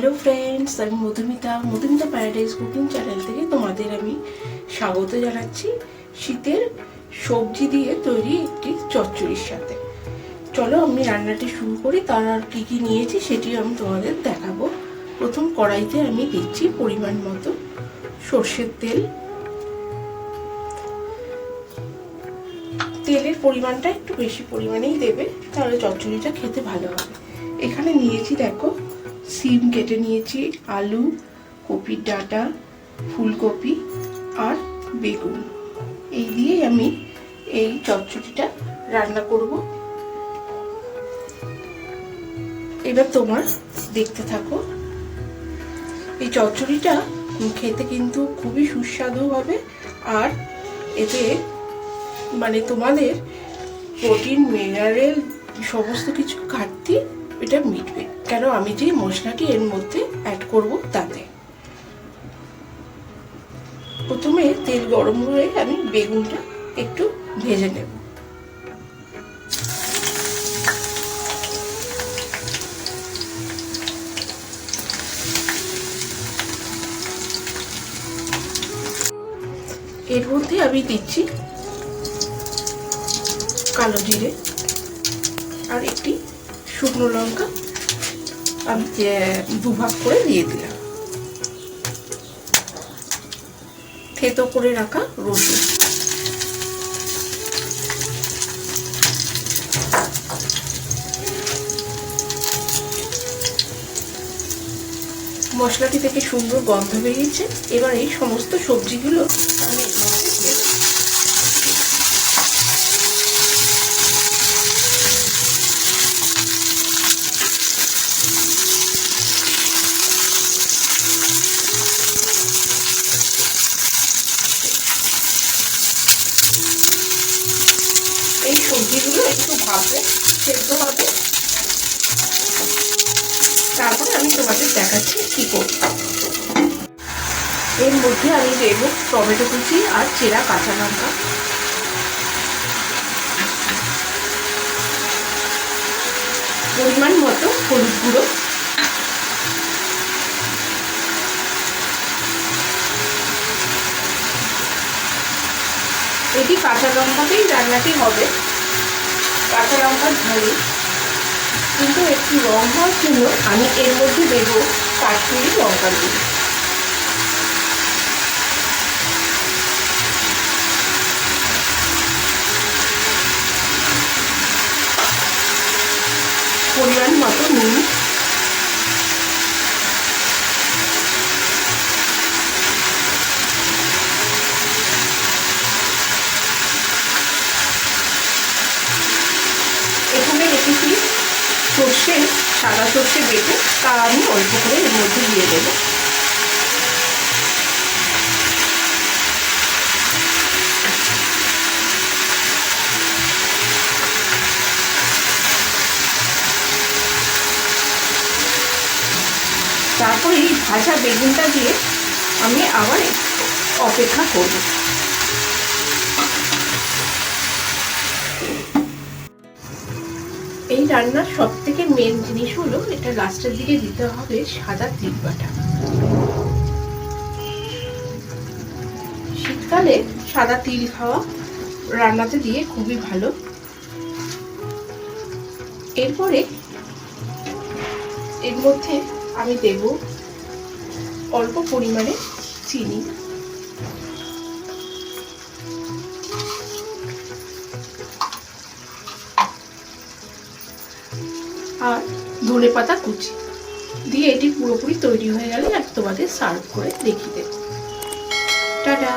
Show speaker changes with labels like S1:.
S1: Viewers আমি Madhumita Madhumita paradise cooking channel থেকে তোমাদের আমি স্বাগত জানাচ্ছি শীতের সবজি দিয়ে তৈরি একটি চচ্চড়ির সাথে। চলো আমি রান্নাটি শুরু করি, তার আর কী কী নিয়েছি সেটি আমি তোমাদের দেখাবো। প্রথম কড়াইতে আমি দিচ্ছি পরিমাণ মতো সর্ষের তেল। তেলের পরিমাণটা একটু বেশি পরিমাণেই দেবে, তাহলে চচ্চড়িটা খেতে ভালো হবে। এখানে নিয়েছি দেখো সিম কেটে নিয়েছি, আলু, কপির ডাঁটা, ফুলকপি আর বেগুন। এই দিয়ে আমি এই চচ্চড়িটা রান্না করব। এবার তোমার দেখতে থাকো। এই চচ্চড়িটা খেতে কিন্তু খুবই সুস্বাদু হবে আর এতে মানে তোমাদের প্রোটিন, মিনারেল সমস্ত কিছু ঘাটতি এটা মিটবে। কেন? আমি যে মশলাটি এর মধ্যে অ্যাড করব তাতে। প্রথমে তেল গরম হয়ে আমি বেগুনটা একটু ভেজে নেব। এর মধ্যে আমি দিচ্ছি কালো জিরে আর একটি শুকনো লঙ্কা আমি দুভাগ করে দিয়ে দিলাম। থেতো করে রাখা রসুন। মশলাটি থেকে সুন্দর গন্ধ বেরিয়েছে। এবার এই সমস্ত সবজিগুলো আমি এর মধ্যে দিয়ে দেবো। এই সবজিগুলো একটু ভাবে সেদ্ধ হবে। তারপরে আমি তোমাদের দেখাচ্ছি কি করব এর মধ্যে আমি দেব টমেটো কুচি আর চেরা কাঁচা লঙ্কা। পরিমাণ মতো হলুদ গুঁড়ো। এটি কাঁচা লঙ্কাতেই রান্নাটি হবে। কাঁচা লঙ্কা ধরে কিন্তু একটি রং হওয়ার জন্য আমি এর মধ্যে দেব কাশ্মীরি লঙ্কা গুঁড়ো। পরিমাণ মতো নুন এখানে রেখেছি সর্ষে, সাদা সর্ষে বেটে তা আমি অল্প করে এর মধ্যে দিয়ে দেবো। তারপর এই ভাজা বেগুনটা দিয়ে আমি আবার অপেক্ষা করব। এই রান্নার সব থেকে মেন জিনিস হলো, এটা লাস্টের দিকে দিতে হবে সাদা তিল বাটা। শীতকালে সাদা তিল খাওয়া রান্নাতে দিয়ে খুবই ভালো। এরপরে এর মধ্যে আমি দেব অল্প পরিমাণে চিনি। আর ধনে পাতা কুচি দিয়ে এটি পুরোপুরি তৈরি হয়ে গেলে এক তোমাদের সার্ভ করে দেখিয়ে দেবো। টাটা।